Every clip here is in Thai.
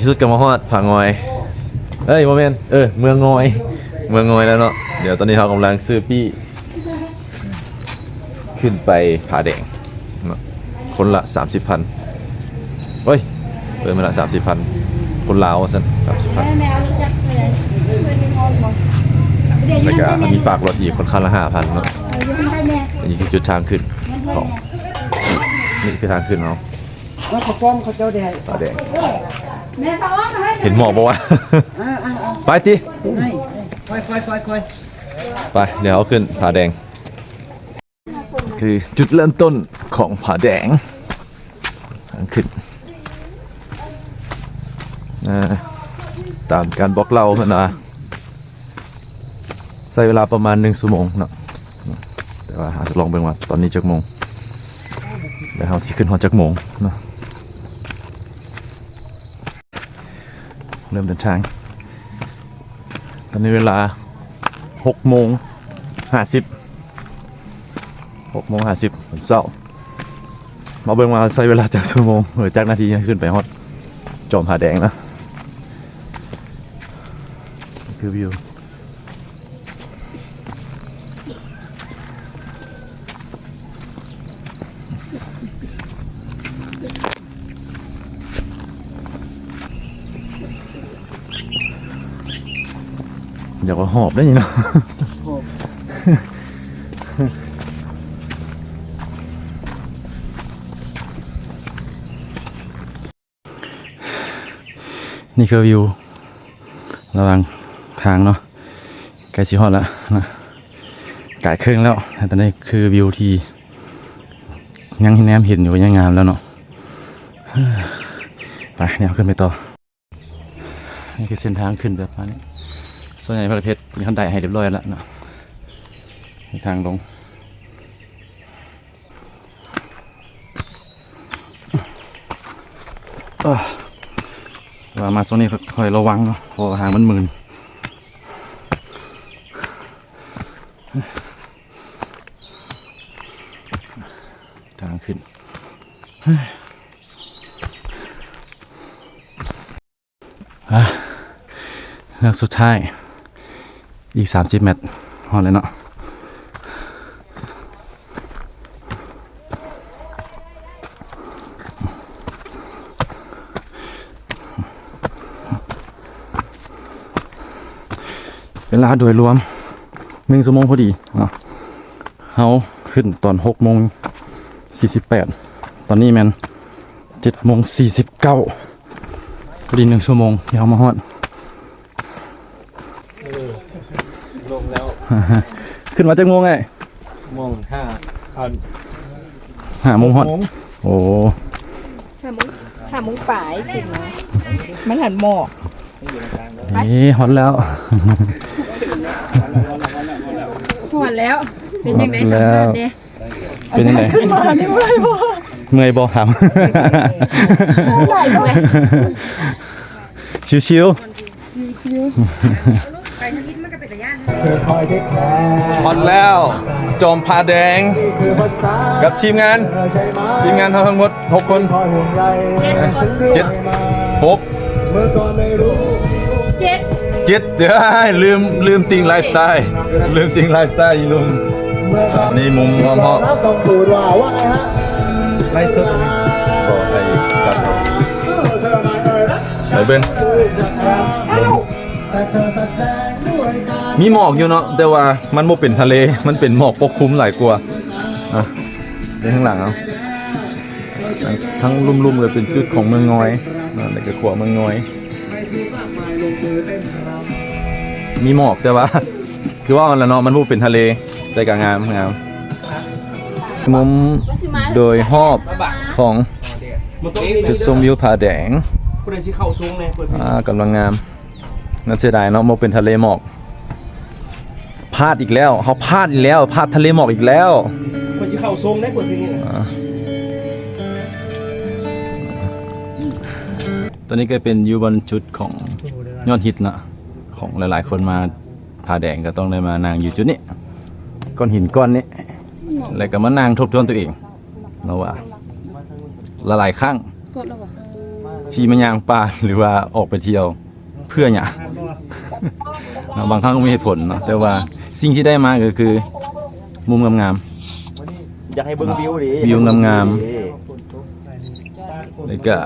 ที่สุดก็มาฮอดผางอย เอ้ยโมเมนต์เออเมืองงอย เมืองงอยแล้วเนาะเดี๋ยวตอนนี้เรากำลังซื้อปี้ ขึ้นไปผาแดงเนาะคนละ 30พันเฮ้ยเออมาละ 30พันคนลาวสัน30พันแมวรู้จักเลยไม่ได้งอนบ่เดี๋ยวแล้วยืก็นให้มีแม่ฝากรถอีกคนคันละ5,000เนาะเออยืนให้แม่อันนี้คือจุดทางขึ้นของนี่คือทางขึ้นเนาะว่าเขาป้อมเขาเจ้าแดงผาแดงแม่ฟ้ามาให้ เห็นหมอกปะวะอ่าอ่าอ่าไปติให้ค่อยค่อยค่อยค่อยไป เดี๋ยวเอาขึ้นผาแดง คือจุดเริ่มต้นของผาแดงทางขึ้นอ่าตามการบอกเล่าเพื่อนนะใช้เวลาประมาณหนึ่งชั่วโมงเนาะแต่ว่าหาจะลองเบิ่งว่าตอนนี้จักโมงแล้วเราสิขึ้นหอจักโมงเนาะ เริ่มเดินทาง ตอนนี้เวลาหกโมงห้าสิบหกโมงห้าสิบวันเสามาเบิ่งมาใช้เวลาจากชั่วโมงหรือจากนาทีขึ้นไปฮอดจอมผาแดงนะคือวิว เดี๋ยวก็หอบได้ยังเนาะนี่คือวิวระหว่างทางเนาะใกล้สิฮอดแล้วนะกายเครื่องแล้วแต่ตอนนี้คือวิวที่ยังแนมเห็นอยู่ยังงามแล้วเนาะไปเนี่ยขึ้นไปต่อ นี่คือเส้นทางขึ้นแบบนี้ ส่วนใหญ่ประเทศมีคันไดให้เรียบร้อยแล้วเนาะทางลงเออว่ามาโซนนี้คอยระวังเนาะเพราะว่างมันมืนทางขึ้นเฮ้ยอะเลื อีกสายอีก30เมตรพอเลยเนาะเวลาโดยรวมหนึ่งชั่วโมงพอดีเนาะเฮาขึ้นตอนหกโมงสี่สิบแปดตอนนี้แมนเจ็ดโมงสี่สิบเก้าพอดีหนึ่งชั่วโมงที่เฮามาฮอด ลงแล้ว ขึ้นมาจากโมงไงมองห้าอันห้าโมงฮอดโมงโอ้ห้าโมงห้าโมงป่ายขึ้นมามันหันหมอกนี่ฮอตแล้วถอดแล้ว เป็นยังไงสัมภาษณ์เนี่ยเป็นยังไงขึ้นมาได้ไหมบ่เมื่อยบอถาม ไหลเลยชิวซิวๆฮอตแล้วจอมพาแดงกับทีมงานทีมงานทั้งหมดหกคนเจ็ดหกเจ็ดเจ็ดเดี๋ยวลืมลืมติงไลฟ์สไตล์ลืมติงไลฟ์สไตล์อีลุงนี่มุมมองพ่อต้องพูดว่าว่าไงฮะไล่สดบอกไอ้ตัดไปเบิ้งแต่เมีหมอกอยู่เนาะแต่ว่ามันบ่เป็นทะเล มันเป็นหมอกปกคลุมหลายกว่าอะในข้างหลังเอาทั้งลุ่มๆเลยเป็นจุดของเมืองงอยนั่นแหละก็ขัวเมืองงอย มีหมอกแต่ว่าคือว่ามันละเนาะมันบ่เป็นทะเลแต่ก็งามงามมุมโดยหอบของจุดชมวิวผาแดงผู้ใดที่เข้าสูงเลยเปิดอ่ากำลังงามน่าเสียดายเนาะมันเป็นทะเลหมอก พลาดอีกแล้วเขาพลาดอีกแล้วพลาดทะเลหมอกอีกแล้วคนที่เข้าสูงได้เปิดเพลงนี้นะอ่าตอนนี้ก็เป็นอยู่บนจุดของยอดฮิตนะของหลายๆ คนมาผาแดงก็ต้องได้มานั่งอยู่จุดนี้ก้อนหินก้อนนี้แล้วก็มานั่งทบทวนตัวเองเนาะว่าละหลายครั้งกดแล้วบ่ทที่มาย่างป่าหรือว่าออกไปเที่ยว เพื่อหยังเนาะบางครั้งก็มีเหตุผลเนาะแต่ว่าสิ่งที่ได้มาก็คือ มุมงามอยากให้เบิ่งวิวดิวิวงามๆแล้วก็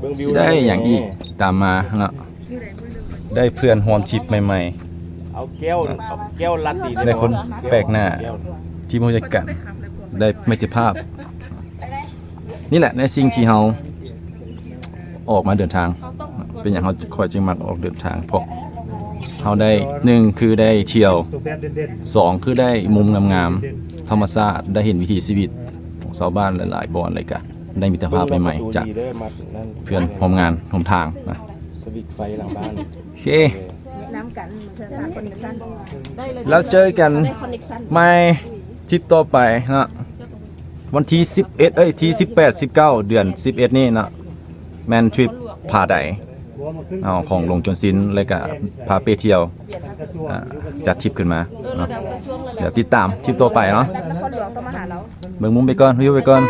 เบิ่งวิวสิได้อย่างอีกตามมาเนาะได้เพื่อนฮอมทิปใหม่เอาแก้วเอาแก้วลัดดิได้คนแปลกหน้าก้วๆที่รู้จักกันได้มิตรภาพ นี่แหละในสิ่งที่เราออกมาเดินทาง เป็นอย่างเราคอยจึงมักออกเดินทางเพราะเราได้หนึ่งคือได้เที่ยวสองคือได้มุมงามๆธรรมชาติได้เห็นวิถีชีวิตของชาวบ้านหลายๆบ่อนอะไรกันได้มิตรภาพใหม่ๆจากเบิ่อนพื่อมงานร่วมทางนะสวิตไฟหลังบ้านโอเคน้ำกันเพื่อสร้างคอนเนคชั่นแล้วเจอกันได้คอนเนคชั่นไม่ทริปต่อไปนะวันที่11เอ้ยที่18 19 เดือน 11 นี่นะแมนทริปพาได เอาของลงจนซินเลยก็พาไปเที่ยวอ่าจัดทริปขึ้นมาเนาะเดี๋ยวติดตามทริปต่อไปเนาะนครหลวงต้องมาหาเบิ่งมุมไปก่อนวิวไปก่อน